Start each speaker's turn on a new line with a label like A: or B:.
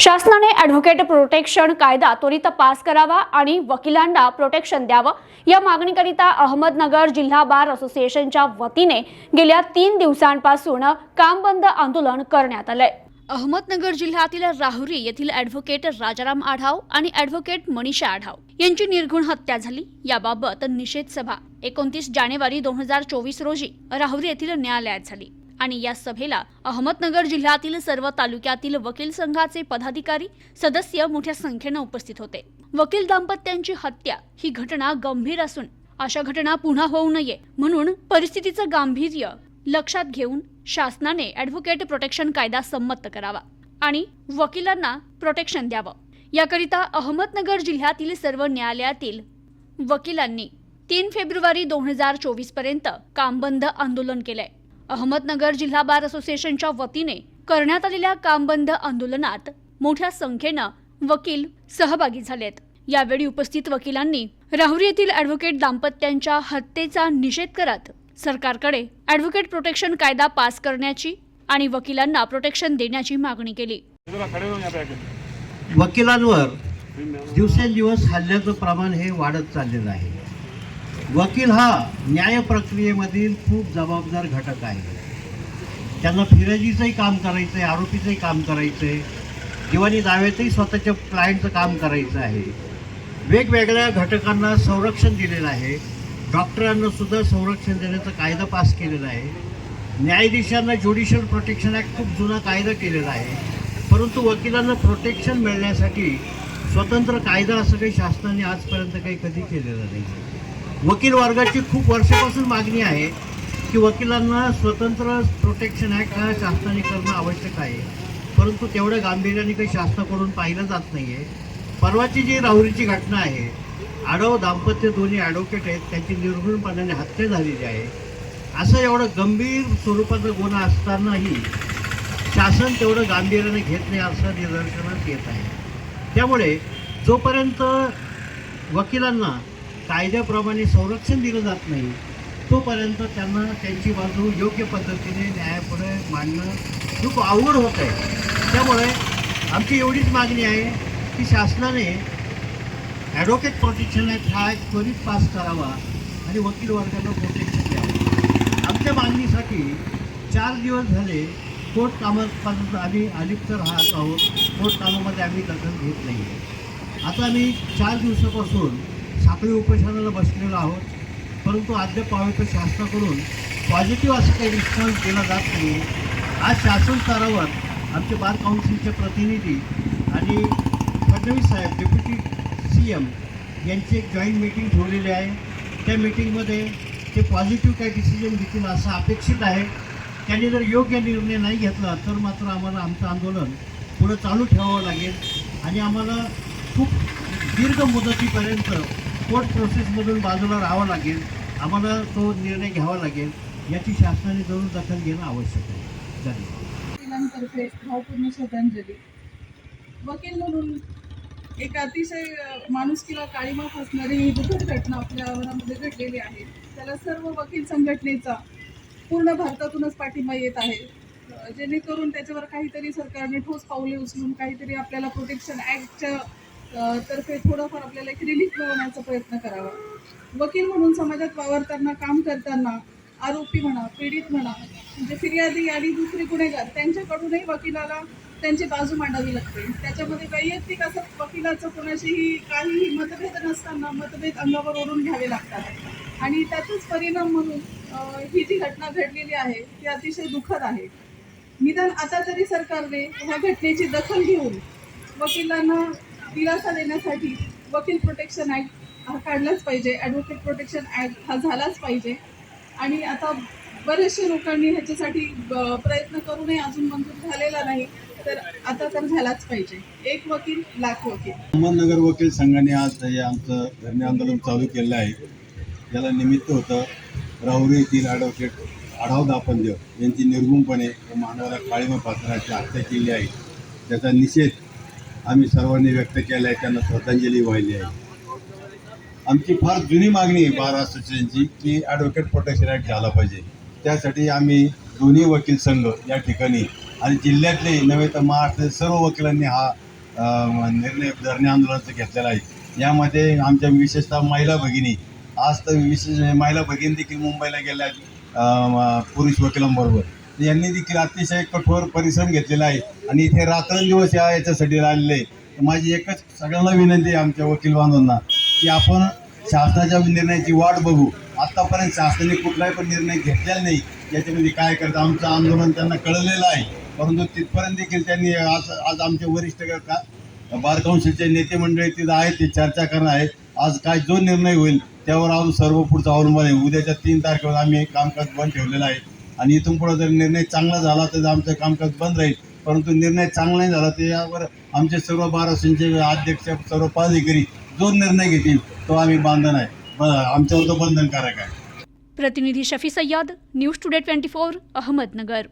A: शासनाने advocate protection कायदा त्वरित पास करावा आणि वकिलांना प्रोटेक्शन द्यावं. या मागणीकरिता अहमदनगर जिल्हा बार असोसिएशनच्या वतीने गेल्या तीन दिवसांपासून काम बंद आंदोलन करण्यात आलंय. अहमदनगर जिल्ह्यातील राहुरी येथील ॲडव्होकेट राजाराम आढाव आणि ॲडव्होकेट मनीषा आढाव यांची निर्घुण हत्या झाली. याबाबत निषेध सभा एकोणतीस जानेवारी दोन हजार चोवीस रोजी राहुरी येथील न्यायालयात झाली. आणि या सभेला अहमदनगर जिल्ह्यातील सर्व तालुक्यातील वकील संघाचे पदाधिकारी सदस्य मोठ्या संख्येनं उपस्थित होते. वकील दाम्पत्यांची हत्या ही घटना गंभीर असून अशा घटना पुन्हा होऊ नये म्हणून परिस्थितीचं गांभीर्य लक्षात घेऊन शासनाने ॲडव्होकेट प्रोटेक्शन कायदा संमत करावा आणि वकिलांना प्रोटेक्शन द्यावं. याकरिता अहमदनगर जिल्ह्यातील सर्व न्यायालयातील वकिलांनी तीन फेब्रुवारी दोन हजार चोवीसपर्यंत कामबंद आंदोलन केलंय. अहमदनगर जिल्हा बार असोसिएशनच्या वतीने करण्यात आलेल्या कामबंद आंदोलनात मोठ्या संख्येनं वकील सहभागी झालेत. यावेळी उपस्थित वकिलांनी राहुरी येथील ॲडव्होकेट दाम्पत्यांच्या हत्येचा निषेध करत सरकारकडे ॲडव्होकेट प्रोटेक्शन कायदा पास करण्याची आणि वकिलांना प्रोटेक्शन देण्याची मागणी केली.
B: वकिलांवर दिवसेंदिवस हल्ल्याचं प्रमाण हे वाढत चाललेलं आहे. वकील हा न्याय प्रक्रियेमधील खूप जबाबदार घटक आहे. त्यांना फिरजीचंही काम करायचं आहे आरोपीचंही काम करायचं आहे दिवाणी दाव्यातही स्वतःच्या क्लायंटचं काम करायचं आहे. वेगवेगळ्या घटकांना संरक्षण दिलेलं आहे. डॉक्टरांना सुद्धा संरक्षण देण्याचा कायदा पास केलेला आहे. न्यायाधीशांना ज्युडिशियल प्रोटेक्शन ॲक्ट खूप जुना कायदा केलेला आहे. परंतु वकिलांना प्रोटेक्शन मिळण्यासाठी स्वतंत्र कायदा असं काही शासनाने आजपर्यंत काही कधी केलेलं नाही. वकील वर्गाची खूप वर्षापासून मागणी आहे की वकिलांना स्वतंत्र प्रोटेक्शन ॲक्ट हा शासनाने करणं आवश्यक आहे. परंतु तेवढ्या गांभीर्याने काही शासनाकडून पाहिलं जात नाही आहे परवाची जी राहुरीची घटना आहे आडव दाम्पत्य दोन्ही ॲडव्होकेट आहेत त्यांची निर्घृणपणाने हत्या झालेली आहे. असं एवढं गंभीर स्वरूपाचा गुन्हा असतानाही शासन तेवढं गांभीर्याने घेत नाही असं निदर्शनात येत आहे. त्यामुळे जोपर्यंत वकिलांना कायद्याप्रमाणे संरक्षण दिलं जात नाही तोपर्यंत त्यांना त्यांची बाजू योग्य पद्धतीने न्यायापुढे मांडणं खूप अवघड होत आहे. त्यामुळे आमची एवढीच मागणी आहे की शासनाने ॲडव्होकेट प्रोटेक्शन ॲक्ट हा एक त्वरित पास करावा आणि वकील वर्गाला प्रोटेक्शन द्यावं. आमच्या मागणीसाठी चार दिवस झाले कोर्ट कामापासून आम्ही अलिप्त राहत आहोत. कोर्ट कामामध्ये आम्ही दखल घेत नाही आहे आता आम्ही चार दिवसापासून साखळी उपोषणाला बसलेलो आहोत. परंतु अद्याप शासनाकडून पॉझिटिव्ह असं काही रिस्पॉन्स दिला जात नाही. आज शासन स्तरावर आमचे बार काउन्सिलचे प्रतिनिधी आणि फडणवीस साहेब डेप्युटी सी एम यांची एक जॉईंट मीटिंग ठेवलेली आहे. त्या मीटिंगमध्ये ते पॉझिटिव्ह काही डिसिजन घेतील असं अपेक्षित आहे. त्यांनी जर योग्य निर्णय नाही घेतला तर मात्र आम्हाला आमचं आंदोलन पुढं चालू ठेवावं लागेल. आणि आम्हाला खूप दीर्घ मुदतीपर्यंत कोर्ट प्रोसेसमधून बाजूला राहावं लागेल. आम्हाला तो निर्णय घ्यावा लागेल. याची शासनाने जरूर दखल घेणं आवश्यक आहे. धन्यवाद.
C: भावपूर्ण श्रद्धांजली. वकील म्हणून एक अतिशय माणुसकीला काळीमा असणारी ही दुःखद घटना आपल्या आवरामध्ये घडलेली आहे. त्याला सर्व वकील संघटनेचा पूर्ण भारतातूनच पाठिंबा येत आहे. जेणेकरून त्याच्यावर काहीतरी सरकारने ठोस पावले उचलून काहीतरी आपल्याला प्रोटेक्शन ॲक्टच्या तर्फे थोडंफार आपल्याला एक रिलीफ मिळवण्याचा प्रयत्न करावा. वकील म्हणून समाजात वावरताना काम करताना आरोपी म्हणा पीडित म्हणा म्हणजे फिर्यादी आणि दुसरे गुन्हेगार त्यांच्याकडूनही वकिलाला त्यांची बाजू मांडावी लागते. त्याच्यामध्ये वैयक्तिक असं वकिलाचं कोणाशीही काहीही मतभेद नसताना मतभेद अंगावर ओढून घ्यावे लागतात. आणि त्याचाच परिणाम म्हणून ही जी घटना घडलेली आहे ती अतिशय दुःखद आहे. निदान आता तरी सरकारने ह्या घटनेची दखल घेऊन वकिलांना दिलासा देण्यासाठी वकील प्रोटेक्शन ॲक्ट हा काढलाच पाहिजे. ॲडव्होकेट प्रोटेक्शन ॲक्ट हा झालाच पाहिजे. आणि आता बरेचसे लोकांनी ह्याच्यासाठी ब- प्रयत्न करूनही अजून मंजूर झालेला नाही तर आता तर झालाच पाहिजे. एक वकील लाख वकील.
D: अहमदनगर वकील संघाने आज हे आमचं धरणे आंदोलन चालू केलं आहे. ज्याला निमित्त होतं राहुरी येथील ॲडव्होकेट आढाव दापंदेव यांची निर्गुणपणे मानवाला काळीमा पात्राची हत्या केली आहे. त्याचा निषेध आम्ही सर्वांनी व्यक्त केला आहे त्यांना श्रद्धांजली वाहिली आहे. आमची फार जुनी मागणी आहे बार असोसिएशनची की ॲडव्होकेट प्रोटेक्शन ॲक्ट झाला पाहिजे. त्यासाठी आम्ही दोन्ही वकील संघ या ठिकाणी आणि जिल्ह्यातले नव्हे तर महाराष्ट्रातील सर्व वकिलांनी हा निर्णय धरणे आंदोलनाचं घेतलेला आहे. यामध्ये आमच्या विशेषतः महिला भगिनी आज तर विशेष महिला भगिनी देखील मुंबईला गेल्या पुरुष वकिलांबरोबर. यांनी देखील अतिशय कठोर परिश्रम घेतलेला आहे आणि इथे रात्रंदिवस या याच्यासाठी राहिलेले आहे. माझी एकच सगळ्यांना विनंती आहे आमच्या वकील बांधवांना की आपण शासनाच्या निर्णयाची वाट बघू. आत्तापर्यंत शासनाने कुठलाही पण निर्णय घेतलेला नाही. याच्यामध्ये काय करतं आमचं आंदोलन त्यांना कळलेलं आहे. परंतु तिथपर्यंत देखील त्यांनी आज आज आमचे वरिष्ठ का बार काउन्सिलचे नेते मंडळी तिथं आहेत ते चर्चा करणार आहेत. आज काय जो निर्णय होईल त्यावर आम्ही सर्व पुढचं अवलंबून आहे. उद्याच्या तीन तारखेवर आम्ही कामकाज बंद ठेवलेलं आहे. आणि इथून पुढे जर निर्णय चांगला झाला तर आमचं कामकाज बंद राहील. परंतु निर्णय चांगला नाही झाला तर यावर आमचे सर्व बारासींचे अध्यक्ष सर्व पदाधिकारी जो निर्णय घेतील तो आम्ही बांधन आहे. आमच्यावर तो बंधनकारक आहे.
A: प्रतिनिधी Shafi Sayyed news today twenty four Ahmednagar.